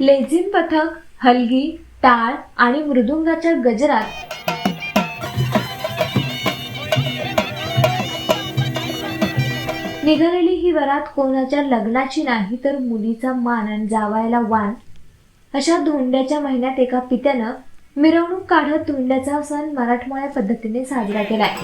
लेझिम पथक हलगी टाळ आणि मृदुंगाच्या गजरात निघालेली ही वरात कोणाच्या लग्नाची नाही तर मुलीचा मान आणि जावायला वाण. अशा धोंड्याच्या महिन्यात एका पित्यानं मिरवणूक काढत धोंड्याचा सण मराठमोळ्या पद्धतीने साजरा केलाय.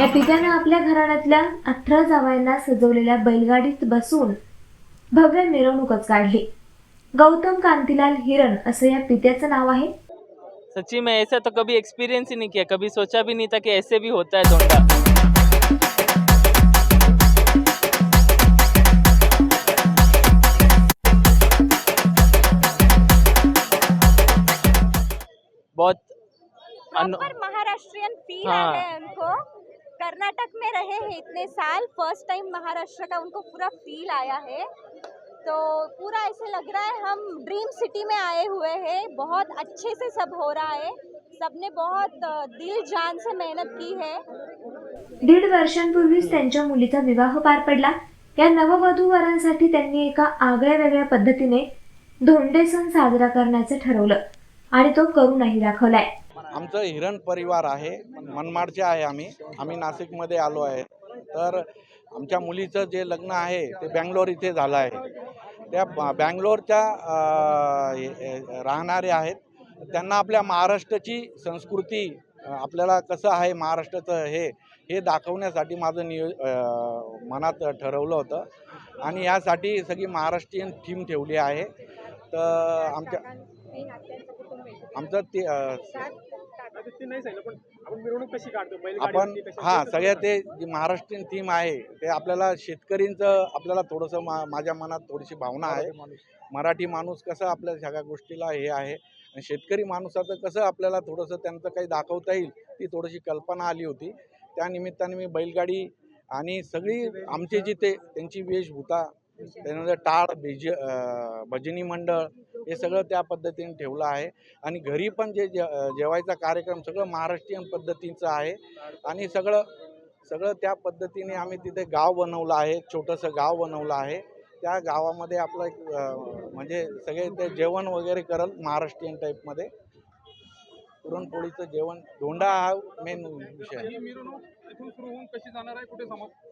या पित्यानं आपल्या घराण्यातल्या अठरा जावायांना सजवलेल्या बैलगाडीत बसून भव्य मिरवणूकच काढली. गौतम कांतीलाल हिरन असं या पित्याचं नाव आहे? सच्ची में ऐसा तो कभी एक्सपीरियंस ही नहीं किया. कभी सोचा भी नहीं था कि ऐसे भी होता है धोंडा. बहुत अनु- महाराष्ट्रियन फील हाँ। है उनको. कर्नाटक में रहे हैं इतने साल. फर्स्ट टाइम महाराष्ट्र का उनको पूरा फील आया है. तो पूरा ऐसे लग रहा है हम ड्रीम सिटी में आए हुए हैं। बहुत अच्छे से सब हो रहा है। सबने बहुत दिल जान से मेहनत की है। दीड वर्षांपूर्वीच त्यांच्या मुलीचा विवाह पार पडला. या नववधू वरांसाठी त्यांनी एका आगळ्या वेगळ्या पद्धतीने धोंडे सण साजरा करण्याचं ठरवलं आणि तो करूनही दाखवलाय. आमचं हिरण परिवार आहे. मनमाडचे आहे आम्ही. आम्ही नाशिकमध्ये आलो आहे. तर आमच्या मुलीचं जे लग्न आहे ते बँगलोर इथे झालं आहे. त्या ब- बँगलोरच्या राहणारे आहेत. त्यांना आपल्या महाराष्ट्राची संस्कृती आपल्याला कसं आहे महाराष्ट्राचं हे हे दाखवण्यासाठी माझं नियो मनात ठरवलं होतं. आणि यासाठी सगळी महाराष्ट्रीयन थीम ठेवली आहे. तर आमच्या आमचं ते आपण मिरवणूक कशी काढतो? आपण बैलगाडीवरती कशा- हां करतो? ते जी महाराष्ट्रीयन थीम आहे ते आपल्याला शेतकरींचं आपल्याला थोडंसं मा माझ्या मनात थोडीशी भावना आहे. मराठी माणूस. कसं आपल्या सगळ्या गोष्टीला हे आहे. आणि शेतकरी माणसाचं कसं आपल्याला थोडंसं त्यांचं काही दाखवता येईल ती थोडीशी कल्पना आली होती. त्या निमित्ताने मी बैलगाडी आणि सगळी आमचे जिथे त्यांची वेशभूषा त्यानंतर टाळ बेज अं, भजनी मंडळ हे सगळं त्या पद्धतीने ठेवलं आहे. आणि घरी पण जे जे जेवायचा कार्यक्रम सगळं महाराष्ट्रीयन पद्धतीचं आहे. आणि सगळं सगळं त्या पद्धतीने आम्ही तिथे गाव बनवलं आहे छोटंसं गाव बनवलं आहे. त्या गावामध्ये आपलं एक म्हणजे सगळे ते जेवण वगैरे करल महाराष्ट्रीयन टाईपमध्ये. पुरणपोळीचं जेवण धोंडा हा मेन विषय आहे. इथून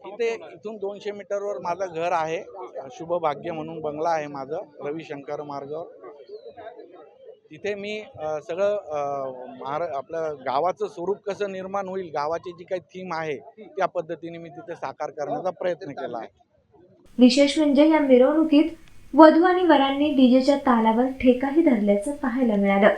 इथे इथून दोनशे मीटरवर माझं घर आहे. शुभभाग्य म्हणून बंगला आहे माझं रविशंकर मार्गावर. तिथे मी सगळं महारा आपलं गावाचं स्वरूप कसं निर्माण होईल गावाची जी काही थीम आहे त्या पद्धतीने मी तिथे साकार करण्याचा प्रयत्न केला आहे. विशेष म्हणजे या मिरवणुकीत वधू आणि वरांनी डीजेच्या तालावर ठेकाही धरल्याचं पाहायला मिळालं.